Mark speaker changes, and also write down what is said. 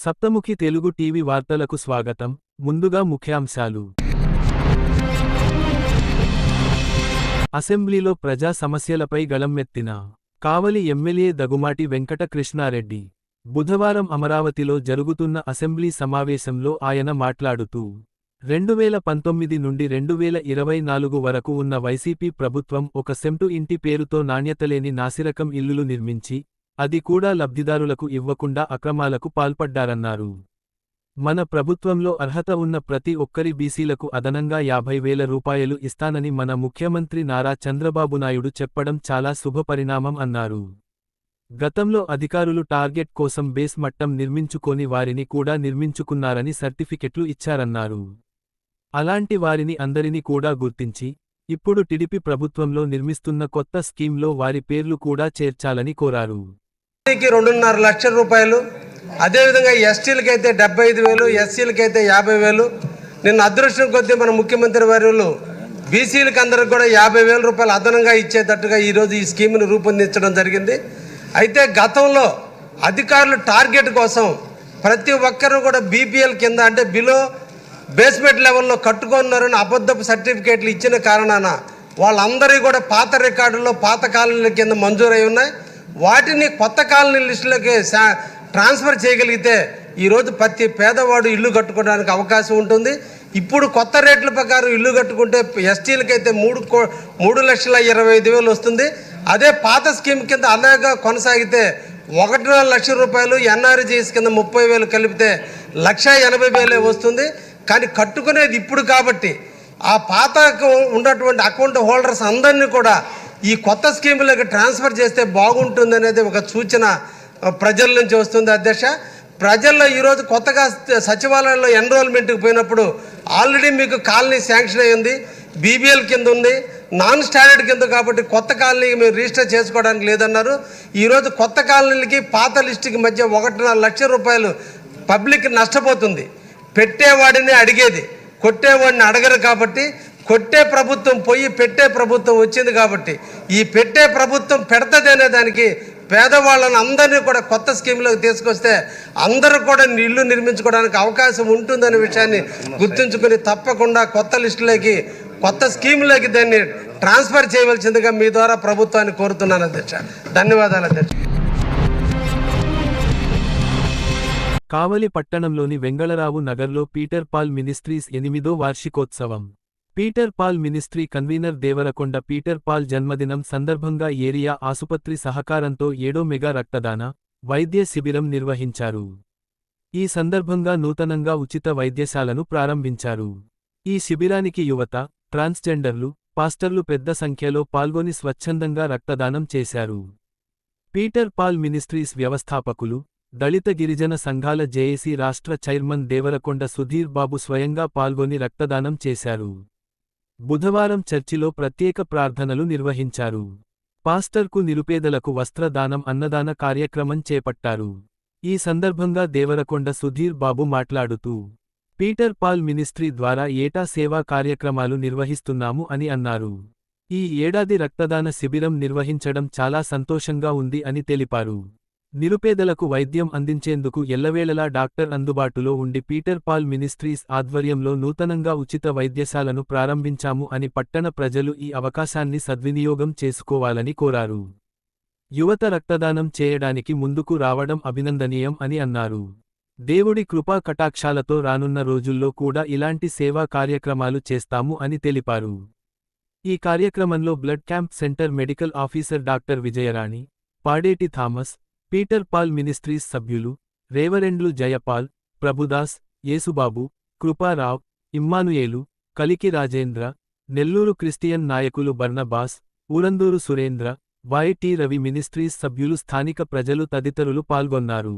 Speaker 1: సప్తముఖి Telugu TV వార్తలకు స్వాగతం. ముందుగా ముఖ్యాంశాలు. అసెంబ్లీలో ప్రజా సమస్యలపై గళమెత్తిన కావలి ఎమ్మెల్యే దగుమాటి వెంకట కృష్ణారెడ్డి బుధవారం అమరావతిలో జరుగుతున్న అసెంబ్లీ సమావేశంలో ఆయన మాట్లాడుతూ రెండువేల పంతొమ్మిది నుండి రెండువేల ఇరవై నాలుగు వరకు ఉన్న వైసీపీ ప్రభుత్వం ఒక సెంటు ఇంటి పేరుతో నాణ్యతలేని నాసిరకం ఇల్లులు నిర్మించి అది కూడా లబ్ధిదారులకు ఇవ్వకుండా అక్రమాలకు పాల్పడ్డారన్నారు. మన ప్రభుత్వంలో అర్హత ఉన్న ప్రతి ఒక్కరి బీసీలకు అదనంగా యాభై వేల రూపాయలు ఇస్తానని మన ముఖ్యమంత్రి నారా చంద్రబాబు నాయుడు చెప్పడం చాలా శుభపరిణామం అన్నారు. గతంలో అధికారులు టార్గెట్ కోసం బేస్ మట్టం నిర్మించుకొని వారిని కూడా నిర్మించుకున్నారని సర్టిఫికెట్లు ఇచ్చారన్నారు. అలాంటి వారిని అందరినీ కూడా గుర్తించి ఇప్పుడు టిడిపి ప్రభుత్వంలో నిర్మిస్తున్న కొత్త స్కీంలో వారి పేర్లు కూడా చేర్చాలని కోరారు.
Speaker 2: కి రెండున్నర లక్షల రూపాయలు. అదేవిధంగా ఎస్టీలకి అయితే డెబ్బై ఐదు వేలు ఎస్సీలకి అయితే యాభై వేలు నిన్న అదృష్టం కొద్దీ మన ముఖ్యమంత్రి వర్యులు బీసీలకు అందరికి కూడా యాభై వేల రూపాయలు అదనంగా ఇచ్చేటట్టుగా ఈరోజు ఈ స్కీమ్ను రూపొందించడం జరిగింది. అయితే గతంలో అధికారులు టార్గెట్ కోసం ప్రతి ఒక్కరూ కూడా బీపీఎల్ కింద అంటే బిలో బేస్మెంట్ లెవెల్లో కట్టుకున్నారని అబద్ధపు సర్టిఫికేట్లు ఇచ్చిన కారణాన వాళ్ళందరికీ కూడా పాత రికార్డుల్లో పాత కాలనీల కింద మంజూరై ఉన్నాయి. వాటిని కొత్త కాలనీ లిస్టులోకి ట్రాన్స్ఫర్ చేయగలిగితే ఈరోజు ప్రతి పేదవాడు ఇల్లు కట్టుకోవడానికి అవకాశం ఉంటుంది. ఇప్పుడు కొత్త రేట్ల ప్రకారం ఇల్లు కట్టుకుంటే ఎస్టీలకైతే మూడు కో మూడు లక్షల ఇరవై ఐదు వేలు వస్తుంది. అదే పాత స్కీమ్ కింద అలాగా కొనసాగితే ఒకటిన్నర లక్ష రూపాయలు ఎన్ఆర్జీఎస్ కింద ముప్పై వేలు కలిపితే లక్ష ఎనభై వేలే వస్తుంది. కానీ కట్టుకునేది ఇప్పుడు కాబట్టి ఆ పాతకు ఉన్నటువంటి అకౌంట్ హోల్డర్స్ అందరినీ కూడా ఈ కొత్త స్కీములకు ట్రాన్స్ఫర్ చేస్తే బాగుంటుంది అనేది ఒక సూచన ప్రజల నుంచి వస్తుంది అధ్యక్ష. ప్రజల్లో ఈరోజు కొత్తగా సచివాలయంలో ఎన్రోల్మెంట్కి పోయినప్పుడు ఆల్రెడీ మీకు కాలనీ శాంక్షన్ అయ్యింది బీబీఎల్ కింద ఉంది నాన్ స్టాండర్డ్ కింద కాబట్టి కొత్త కాలనీకి మేము రిజిస్టర్ చేసుకోవడానికి లేదన్నారు. ఈరోజు కొత్త కాలనీలకి పాత లిస్టుకి మధ్య ఒకటిన్నర లక్ష రూపాయలు పబ్లిక్ నష్టపోతుంది. పెట్టేవాడిని అడిగేది కొట్టేవాడిని అడగరు కాబట్టి కొట్టే ప్రభుత్వం పోయి పెట్టే ప్రభుత్వం వచ్చింది కాబట్టి ఈ పెట్టే ప్రభుత్వం పెడతది అనే దానికి పేదవాళ్ళని అందరినీ కూడా కొత్త స్కీమ్లోకి తీసుకొస్తే అందరూ కూడా ఇల్లు నిర్మించుకోవడానికి అవకాశం ఉంటుందనే విషయాన్ని గుర్తుంచుకొని తప్పకుండా కొత్త లిస్టులోకి కొత్త స్కీమ్లోకి దాన్ని ట్రాన్స్ఫర్ చేయవలసిందిగా మీ ద్వారా ప్రభుత్వాన్ని కోరుతున్నాను అధ్యక్ష. ధన్యవాదాలు అధ్యక్ష.
Speaker 1: కావలి పట్టణంలోని వెంగళరావు నగర్లో పీటర్ పాల్ మినిస్ట్రీస్ ఎనిమిదో వార్షికోత్సవం. Peter Paul ministry convener Devarakonda Peter Paul జన్మదినం సందర్భంగా ఏరియా ఆసుపత్రి సహకారంతో ఏడో మెగా రక్తదాన వైద్య శిబిరం నిర్వహించారు. ఈ సందర్భంగా నూతనంగా ఉచిత వైద్యశాలను ప్రారంభించారు. ఈ శిబిరానికి యువత ట్రాన్స్జెండర్లు పాస్టర్లు పెద్ద సంఖ్యలో పాల్గొని స్వచ్ఛందంగా రక్తదానం చేశారు. పీటర్ పాల్ మినిస్ట్రీస్ వ్యవస్థాపకులు దళిత గిరిజన సంఘాల జేఏసీ రాష్ట్ర చైర్మన్ దేవరకొండ సుధీర్ బాబు స్వయంగా పాల్గొని రక్తదానం చేశారు. బుధవారం చర్చిలో ప్రత్యేక ప్రార్థనలు నిర్వహించారు. పాస్టర్కు నిరుపేదలకు వస్త్రదానం అన్నదాన కార్యక్రమం చేపట్టారు. ఈ సందర్భంగా దేవరకొండ సుధీర్ బాబు మాట్లాడుతూ పీటర్ పాల్ మినిస్ట్రీ ద్వారా ఏటా సేవా కార్యక్రమాలు నిర్వహిస్తున్నాము అని అన్నారు. ఈ ఏడాది రక్తదాన శిబిరం నిర్వహించడం చాలా సంతోషంగా ఉంది అని తెలిపారు. నిరుపేదలకు వైద్యం అందించేందుకు ఎల్లవేళలా డాక్టర్ అందుబాటులో ఉండి పీటర్ పాల్ మినిస్ట్రీస్ ఆధ్వర్యంలో నూతనంగా ఉచిత వైద్యశాలను ప్రారంభించాము అని పట్టణ ప్రజలు ఈ అవకాశాన్ని సద్వినియోగం చేసుకోవాలని కోరారు. యువత రక్తదానం చేయడానికి ముందుకు రావడం అభినందనీయం అని అన్నారు. దేవుడి కృపా కటాక్షాలతో రానున్న రోజుల్లో కూడా ఇలాంటి సేవా కార్యక్రమాలు చేస్తాము అని తెలిపారు. ఈ కార్యక్రమంలో blood camp centre medical officer doctor Vijayarani Padeti Thomas Peter Paul ministries సభ్యులు రేవరెండ్లు జయపాల్ ప్రభుదాస్ యేసుబాబు కృపారావ్ ఇమ్మానుయేలు కలికి రాజేంద్ర నెల్లూరు క్రిస్టియన్ నాయకులు Barnabas Urandur Surendra Y T Ravi ministries సభ్యులు స్థానిక ప్రజలు తదితరులు పాల్గొన్నారు.